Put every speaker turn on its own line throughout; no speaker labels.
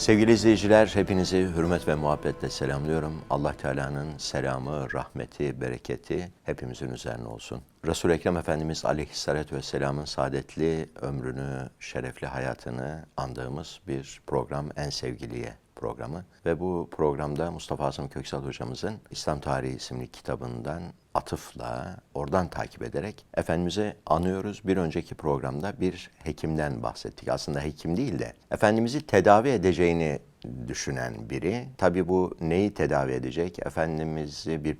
Sevgili izleyiciler, hepinizi hürmet ve muhabbetle selamlıyorum. Allah Teala'nın selamı, rahmeti, bereketi hepimizin üzerine olsun. Resul-i Ekrem Efendimiz Aleyhisselatü Vesselam'ın saadetli ömrünü, şerefli hayatını andığımız bir program En Sevgiliye programı. Ve bu programda Mustafa Azam Köksal hocamızın İslam Tarihi isimli kitabından atıfla, oradan takip ederek Efendimiz'i anıyoruz. Bir önceki programda bir hekimden bahsettik. Aslında hekim değil de Efendimiz'i tedavi edeceğini düşünen biri. Tabi bu neyi tedavi edecek? Efendimiz'i bir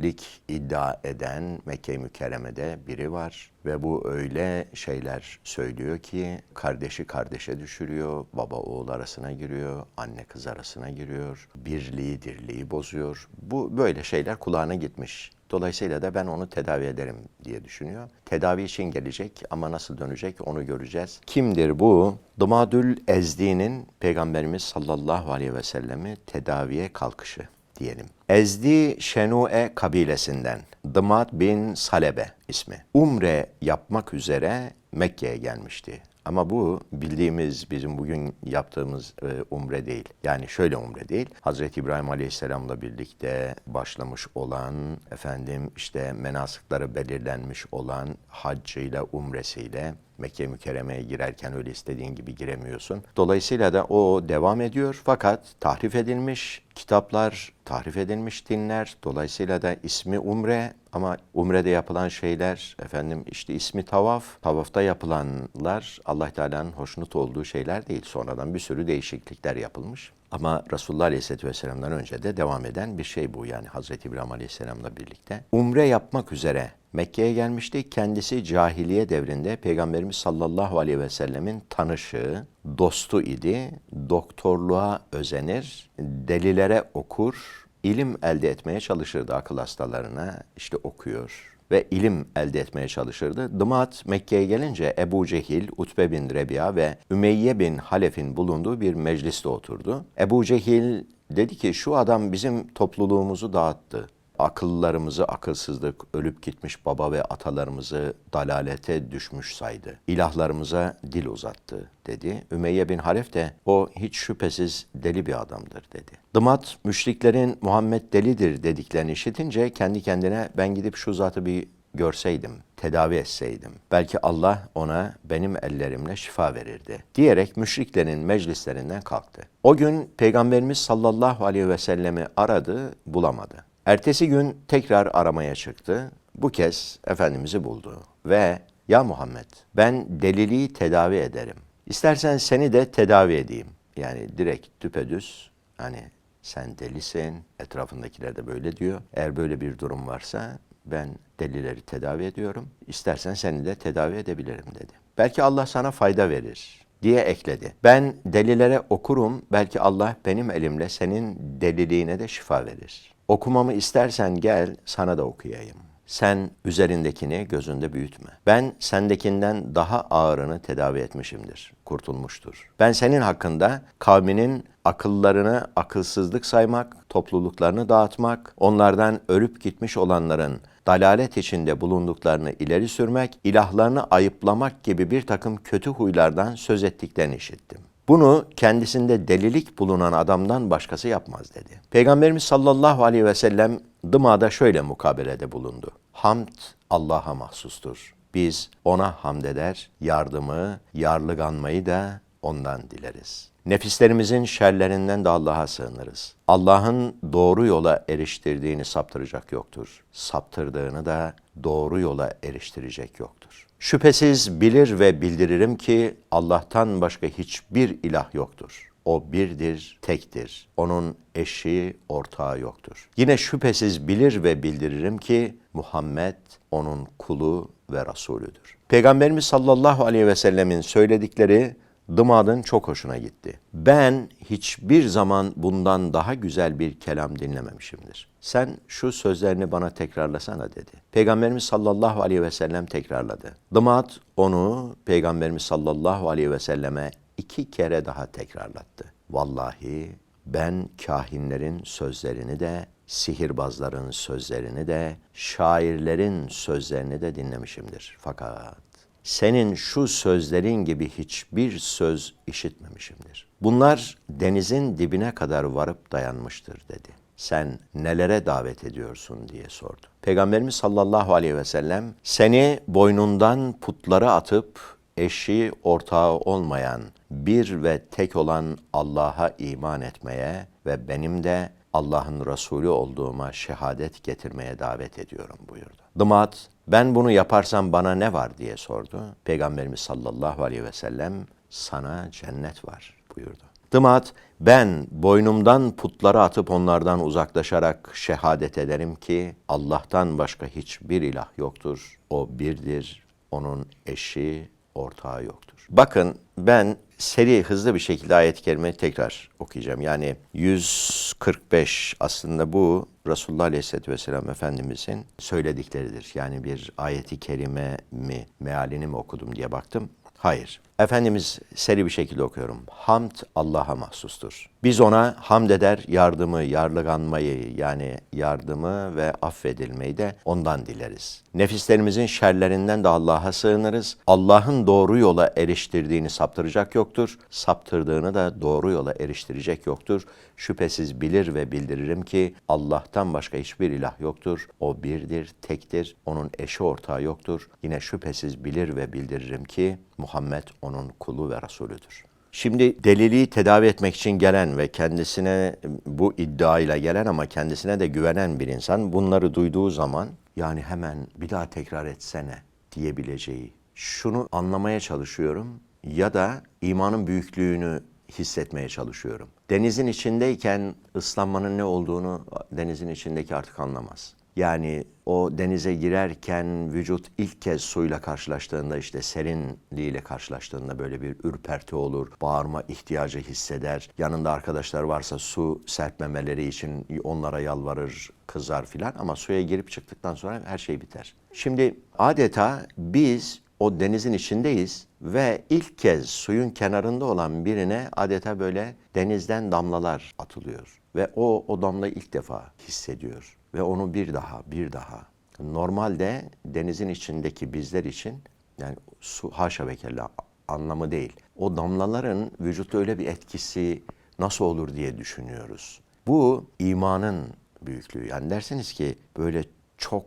peygamberlik iddia eden Mekke-i Mükerreme'de biri var. Ve bu öyle şeyler söylüyor ki kardeşi kardeşe düşürüyor, baba oğul arasına giriyor, anne kız arasına giriyor, birliği dirliği bozuyor. Bu böyle şeyler kulağına gitmiş. Dolayısıyla da ben onu tedavi ederim diye düşünüyor. Tedavi için gelecek ama nasıl dönecek onu göreceğiz. Kimdir bu? Dımadül Ezdi'nin Peygamberimiz sallallahu aleyhi ve sellemi tedaviye kalkışı diyelim. Ezdi Şenu'e kabilesinden Dımat bin Salebe ismi. Umre yapmak üzere Mekke'ye gelmişti. Ama bu bildiğimiz bizim bugün yaptığımız e, umre değil. Yani şöyle umre değil. Hazreti İbrahim Aleyhisselam'la birlikte başlamış olan efendim işte menasıkları belirlenmiş olan haccıyla umresiyle Mekke mükerremeye girerken öyle istediğin gibi giremiyorsun. Dolayısıyla da o devam ediyor fakat tahrif edilmiş kitaplar, tahrif edilmiş dinler. Dolayısıyla da ismi umre ama umrede yapılan şeyler efendim işte ismi tavaf. Tavafta yapılanlar Allah Teala'nın hoşnut olduğu şeyler değil. Sonradan bir sürü değişiklikler yapılmış. Ama Resulullah Aleyhisselatü Vesselam'dan önce de devam eden bir şey bu yani Hazreti İbrahim Aleyhisselam'la birlikte. Umre yapmak üzere Mekke'ye gelmişti. Kendisi cahiliye devrinde Peygamberimiz sallallahu aleyhi ve sellemin tanışı, dostu idi. Doktorluğa özenir, delilere okur, ilim elde etmeye çalışırdı akıl hastalarına. işte okuyor ve ilim elde etmeye çalışırdı. Dımat Mekke'ye gelince Ebu Cehil, Utbe bin Rebi'a ve Ümeyye bin Halef'in bulunduğu bir mecliste oturdu. Ebu Cehil dedi ki şu adam bizim topluluğumuzu dağıttı akıllarımızı akılsızlık, ölüp gitmiş baba ve atalarımızı dalalete düşmüş saydı. İlahlarımıza dil uzattı dedi. Ümeyye bin Halef de o hiç şüphesiz deli bir adamdır dedi. Dımat müşriklerin Muhammed delidir dediklerini işitince kendi kendine ben gidip şu zatı bir görseydim, tedavi etseydim. Belki Allah ona benim ellerimle şifa verirdi. Diyerek müşriklerin meclislerinden kalktı. O gün Peygamberimiz sallallahu aleyhi ve sellemi aradı, bulamadı. Ertesi gün tekrar aramaya çıktı. Bu kez Efendimiz'i buldu ve ya Muhammed ben deliliği tedavi ederim. İstersen seni de tedavi edeyim. Yani direkt düpedüz hani sen delisin, etrafındakiler de böyle diyor. Eğer böyle bir durum varsa ben delileri tedavi ediyorum. İstersen seni de tedavi edebilirim dedi. Belki Allah sana fayda verir diye ekledi. Ben delilere okurum, belki Allah benim elimle senin deliliğine de şifa verir. Okumamı istersen gel, sana da okuyayım. Sen üzerindekini gözünde büyütme. Ben sendekinden daha ağırını tedavi etmişimdir, kurtulmuştur. Ben senin hakkında kavminin akıllarını akılsızlık saymak, topluluklarını dağıtmak, onlardan ölüp gitmiş olanların dalalet içinde bulunduklarını ileri sürmek, ilahlarını ayıplamak gibi bir takım kötü huylardan söz ettiklerini işittim. Bunu kendisinde delilik bulunan adamdan başkası yapmaz dedi. Peygamberimiz sallallahu aleyhi ve sellem Dıma'da şöyle mukabelede bulundu. Hamd Allah'a mahsustur. Biz ona hamd eder, yardımı, yarlıganmayı da ondan dileriz. Nefislerimizin şerlerinden de Allah'a sığınırız. Allah'ın doğru yola eriştirdiğini saptıracak yoktur. Saptırdığını da doğru yola eriştirecek yoktur. Şüphesiz bilir ve bildiririm ki Allah'tan başka hiçbir ilah yoktur. O birdir, tektir. Onun eşi, ortağı yoktur. Yine şüphesiz bilir ve bildiririm ki Muhammed onun kulu ve Resulüdür. Peygamberimiz sallallahu aleyhi ve sellemin söyledikleri Dımad'ın çok hoşuna gitti. Ben hiçbir zaman bundan daha güzel bir kelam dinlememişimdir. Sen şu sözlerini bana tekrarlasana dedi. Peygamberimiz sallallahu aleyhi ve sellem tekrarladı. Dımad onu Peygamberimiz sallallahu aleyhi ve selleme iki kere daha tekrarlattı. Vallahi ben kahinlerin sözlerini de, sihirbazların sözlerini de, şairlerin sözlerini de dinlemişimdir. Fakat senin şu sözlerin gibi hiçbir söz işitmemişimdir. Bunlar denizin dibine kadar varıp dayanmıştır dedi. Sen nelere davet ediyorsun diye sordu. Peygamberimiz sallallahu aleyhi ve sellem seni boynundan putlara atıp eşi ortağı olmayan bir ve tek olan Allah'a iman etmeye ve benim de Allah'ın Resulü olduğuma şehadet getirmeye davet ediyorum buyurdu. Dımat, ben bunu yaparsam bana ne var diye sordu. Peygamberimiz sallallahu aleyhi ve sellem sana cennet var buyurdu. Dımat, ben boynumdan putları atıp onlardan uzaklaşarak şehadet ederim ki Allah'tan başka hiçbir ilah yoktur. O birdir, onun eşi, ortağı yoktur. Bakın ben seri hızlı bir şekilde ayet-i kerimeyi tekrar okuyacağım. Yani 145 aslında bu Resulullah Aleyhisselatü Vesselam Efendimizin söyledikleridir. Yani bir ayeti kerime mi, mealini mi okudum diye baktım. Hayır. Efendimiz seri bir şekilde okuyorum. Hamd Allah'a mahsustur. Biz ona hamd eder, yardımı, yarlıganmayı yani yardımı ve affedilmeyi de ondan dileriz. Nefislerimizin şerlerinden de Allah'a sığınırız. Allah'ın doğru yola eriştirdiğini saptıracak yoktur. Saptırdığını da doğru yola eriştirecek yoktur. Şüphesiz bilir ve bildiririm ki Allah'tan başka hiçbir ilah yoktur. O birdir, tektir. Onun eşi ortağı yoktur. Yine şüphesiz bilir ve bildiririm ki Muhammed onun kulu ve Resulüdür. Şimdi deliliği tedavi etmek için gelen ve kendisine bu iddiayla gelen ama kendisine de güvenen bir insan bunları duyduğu zaman yani hemen bir daha tekrar etsene diyebileceği şunu anlamaya çalışıyorum ya da imanın büyüklüğünü hissetmeye çalışıyorum. Denizin içindeyken ıslanmanın ne olduğunu denizin içindeki artık anlamaz. Yani o denize girerken vücut ilk kez suyla karşılaştığında işte serinliğiyle karşılaştığında böyle bir ürperti olur. Bağırma ihtiyacı hisseder. Yanında arkadaşlar varsa su serpmemeleri için onlara yalvarır, kızar filan ama suya girip çıktıktan sonra her şey biter. Şimdi adeta biz o denizin içindeyiz ve ilk kez suyun kenarında olan birine adeta böyle denizden damlalar atılıyor ve o o damlayı ilk defa hissediyor ve onu bir daha bir daha normalde denizin içindeki bizler için yani su haşa ve kella anlamı değil. O damlaların vücutta öyle bir etkisi nasıl olur diye düşünüyoruz. Bu imanın büyüklüğü. Yani dersiniz ki böyle çok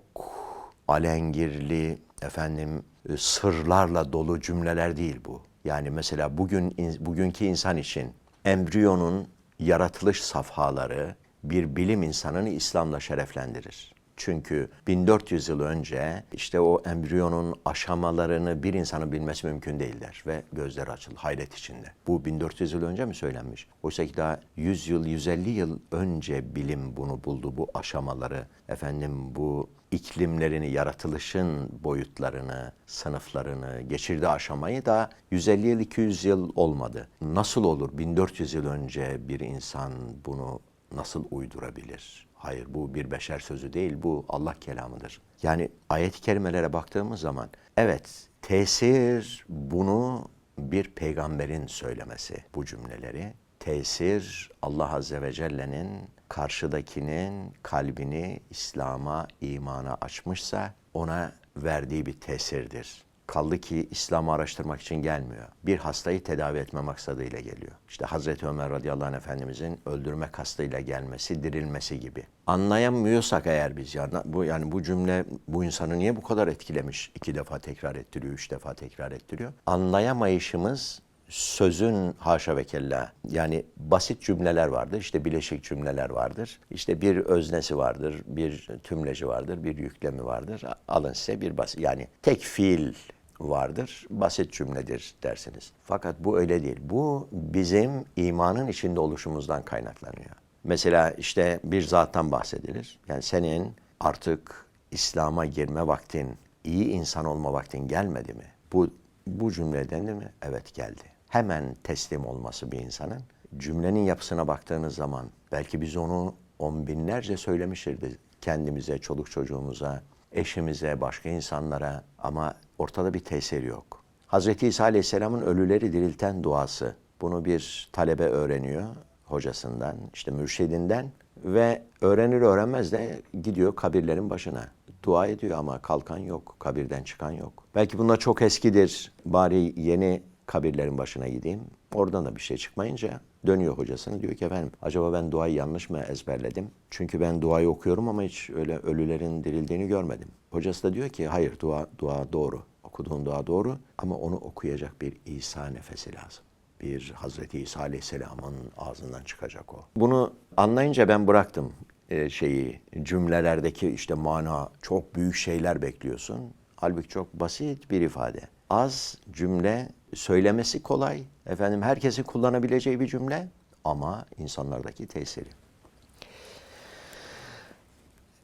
alengirli efendim e, sırlarla dolu cümleler değil bu. Yani mesela bugün bugünkü insan için embriyonun yaratılış safhaları bir bilim insanını İslam'la şereflendirir. Çünkü 1400 yıl önce işte o embriyonun aşamalarını bir insanın bilmesi mümkün değiller ve gözler açıldı hayret içinde. Bu 1400 yıl önce mi söylenmiş? Oysa ki daha 100 yıl, 150 yıl önce bilim bunu buldu bu aşamaları. Efendim bu iklimlerini, yaratılışın boyutlarını, sınıflarını geçirdiği aşamayı da 150 yıl, 200 yıl olmadı. Nasıl olur 1400 yıl önce bir insan bunu nasıl uydurabilir? Hayır bu bir beşer sözü değil bu Allah kelamıdır. Yani ayet-i kerimelere baktığımız zaman evet tesir bunu bir peygamberin söylemesi bu cümleleri. Tesir Allah Azze ve Celle'nin karşıdakinin kalbini İslam'a, imana açmışsa ona verdiği bir tesirdir. Kaldı ki İslam'ı araştırmak için gelmiyor. Bir hastayı tedavi etme maksadıyla geliyor. İşte Hazreti Ömer radıyallahu anh efendimizin öldürme kastıyla gelmesi, dirilmesi gibi. Anlayamıyorsak eğer biz yani bu yani bu cümle bu insanı niye bu kadar etkilemiş? iki defa tekrar ettiriyor, üç defa tekrar ettiriyor. Anlayamayışımız sözün haşa ve kella yani basit cümleler vardır, işte bileşik cümleler vardır. İşte bir öznesi vardır, bir tümleci vardır, bir yüklemi vardır. Alın size bir basit yani tek fiil vardır, basit cümledir dersiniz. Fakat bu öyle değil. Bu bizim imanın içinde oluşumuzdan kaynaklanıyor. Mesela işte bir zattan bahsedilir. Yani senin artık İslam'a girme vaktin, iyi insan olma vaktin gelmedi mi? Bu bu cümleden değil mi? Evet geldi hemen teslim olması bir insanın. Cümlenin yapısına baktığınız zaman belki biz onu on binlerce söylemişizdir kendimize, çoluk çocuğumuza, eşimize, başka insanlara ama ortada bir tesir yok. Hz. İsa Aleyhisselam'ın ölüleri dirilten duası. Bunu bir talebe öğreniyor hocasından, işte mürşidinden ve öğrenir öğrenmez de gidiyor kabirlerin başına. Dua ediyor ama kalkan yok, kabirden çıkan yok. Belki bunlar çok eskidir. Bari yeni kabirlerin başına gideyim. Oradan da bir şey çıkmayınca dönüyor hocasına diyor ki efendim acaba ben duayı yanlış mı ezberledim? Çünkü ben duayı okuyorum ama hiç öyle ölülerin dirildiğini görmedim. Hocası da diyor ki hayır dua dua doğru. Okuduğun dua doğru ama onu okuyacak bir İsa nefesi lazım. Bir Hazreti İsa Aleyhisselam'ın ağzından çıkacak o. Bunu anlayınca ben bıraktım e, şeyi cümlelerdeki işte mana çok büyük şeyler bekliyorsun. Halbuki çok basit bir ifade. Az cümle söylemesi kolay. Efendim herkesin kullanabileceği bir cümle ama insanlardaki tesiri.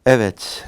Evet.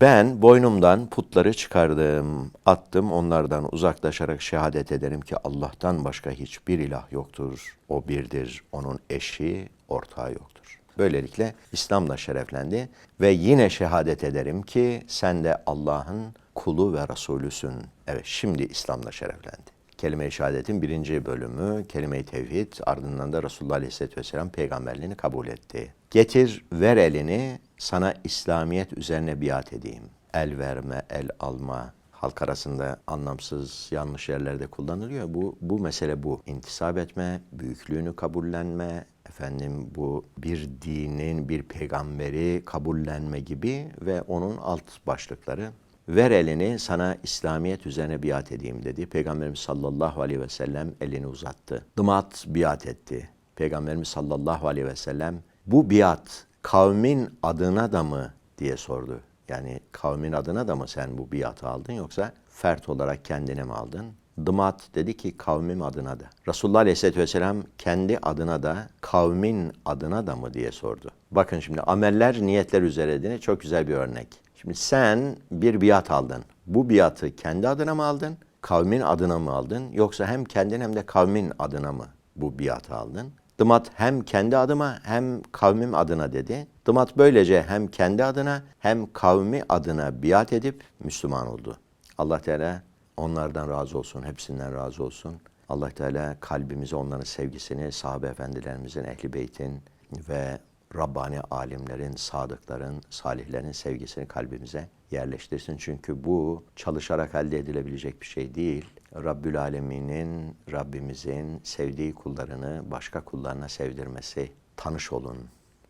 Ben boynumdan putları çıkardım, attım onlardan uzaklaşarak şehadet ederim ki Allah'tan başka hiçbir ilah yoktur. O birdir, onun eşi, ortağı yoktur. Böylelikle İslam'la şereflendi ve yine şehadet ederim ki sen de Allah'ın kulu ve Resulüsün. Evet şimdi İslam'la şereflendi. Kelime-i şehadetin birinci bölümü, kelime-i tevhid, ardından da Resulullah Aleyhisselatü Vesselam peygamberliğini kabul etti. Getir, ver elini, sana İslamiyet üzerine biat edeyim. El verme, el alma, halk arasında anlamsız yanlış yerlerde kullanılıyor. Bu, bu mesele bu. İntisap etme, büyüklüğünü kabullenme, efendim bu bir dinin, bir peygamberi kabullenme gibi ve onun alt başlıkları. Ver elini sana İslamiyet üzerine biat edeyim dedi. Peygamberimiz sallallahu aleyhi ve sellem elini uzattı. Dımat biat etti. Peygamberimiz sallallahu aleyhi ve sellem bu biat kavmin adına da mı diye sordu. Yani kavmin adına da mı sen bu biatı aldın yoksa fert olarak kendine mi aldın? Dımat dedi ki kavmim adına da. Resulullah Aleyhisselatü Vesselam kendi adına da kavmin adına da mı diye sordu. Bakın şimdi ameller niyetler üzerine çok güzel bir örnek. Şimdi sen bir biat aldın. Bu biatı kendi adına mı aldın? Kavmin adına mı aldın? Yoksa hem kendin hem de kavmin adına mı bu biatı aldın? Dımat hem kendi adıma hem kavmim adına dedi. Dımat böylece hem kendi adına hem kavmi adına biat edip Müslüman oldu. Allah Teala onlardan razı olsun, hepsinden razı olsun. Allah Teala kalbimize onların sevgisini, sahabe efendilerimizin, ehli beytin ve Rabbani alimlerin, sadıkların, salihlerin sevgisini kalbimize yerleştirsin. Çünkü bu çalışarak elde edilebilecek bir şey değil. Rabbül Alemin'in, Rabbimizin sevdiği kullarını başka kullarına sevdirmesi. Tanış olun.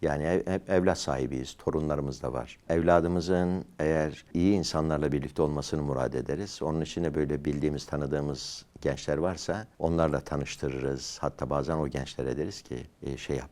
Yani ev, hep evlat sahibiyiz, torunlarımız da var. Evladımızın eğer iyi insanlarla birlikte olmasını murad ederiz. Onun için de böyle bildiğimiz, tanıdığımız gençler varsa onlarla tanıştırırız. Hatta bazen o gençlere deriz ki e, şey yap,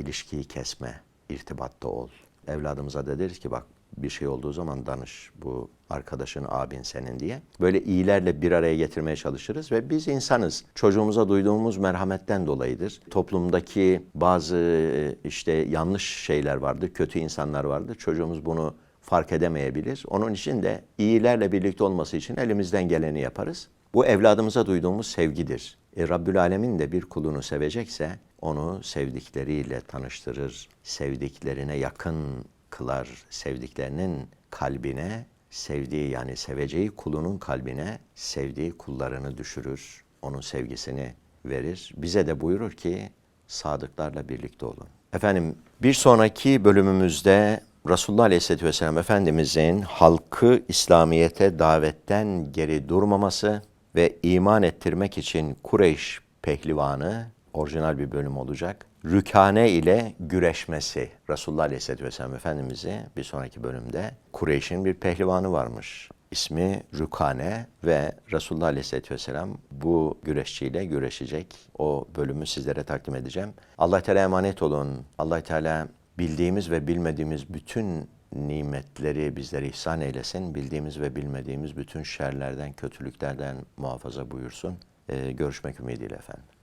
ilişkiyi kesme, irtibatta ol. Evladımıza da deriz ki bak bir şey olduğu zaman danış bu arkadaşın abin senin diye. Böyle iyilerle bir araya getirmeye çalışırız ve biz insanız. Çocuğumuza duyduğumuz merhametten dolayıdır. Toplumdaki bazı işte yanlış şeyler vardı, kötü insanlar vardı. Çocuğumuz bunu fark edemeyebilir. Onun için de iyilerle birlikte olması için elimizden geleni yaparız. Bu evladımıza duyduğumuz sevgidir. E, Rabbül Alemin de bir kulunu sevecekse onu sevdikleriyle tanıştırır, sevdiklerine yakın kılar, sevdiklerinin kalbine, sevdiği yani seveceği kulunun kalbine sevdiği kullarını düşürür, onun sevgisini verir. Bize de buyurur ki sadıklarla birlikte olun. Efendim bir sonraki bölümümüzde Resulullah Aleyhisselatü Vesselam Efendimizin halkı İslamiyet'e davetten geri durmaması ve iman ettirmek için Kureyş pehlivanı orijinal bir bölüm olacak. Rükane ile güreşmesi. Resulullah Aleyhisselatü Vesselam Efendimiz'i bir sonraki bölümde Kureyş'in bir pehlivanı varmış. İsmi Rükane ve Resulullah Aleyhisselatü Vesselam bu güreşçiyle güreşecek. O bölümü sizlere takdim edeceğim. Allah Teala emanet olun. Allah Teala bildiğimiz ve bilmediğimiz bütün nimetleri bizlere ihsan eylesin. Bildiğimiz ve bilmediğimiz bütün şerlerden, kötülüklerden muhafaza buyursun. Ee, görüşmek ümidiyle efendim.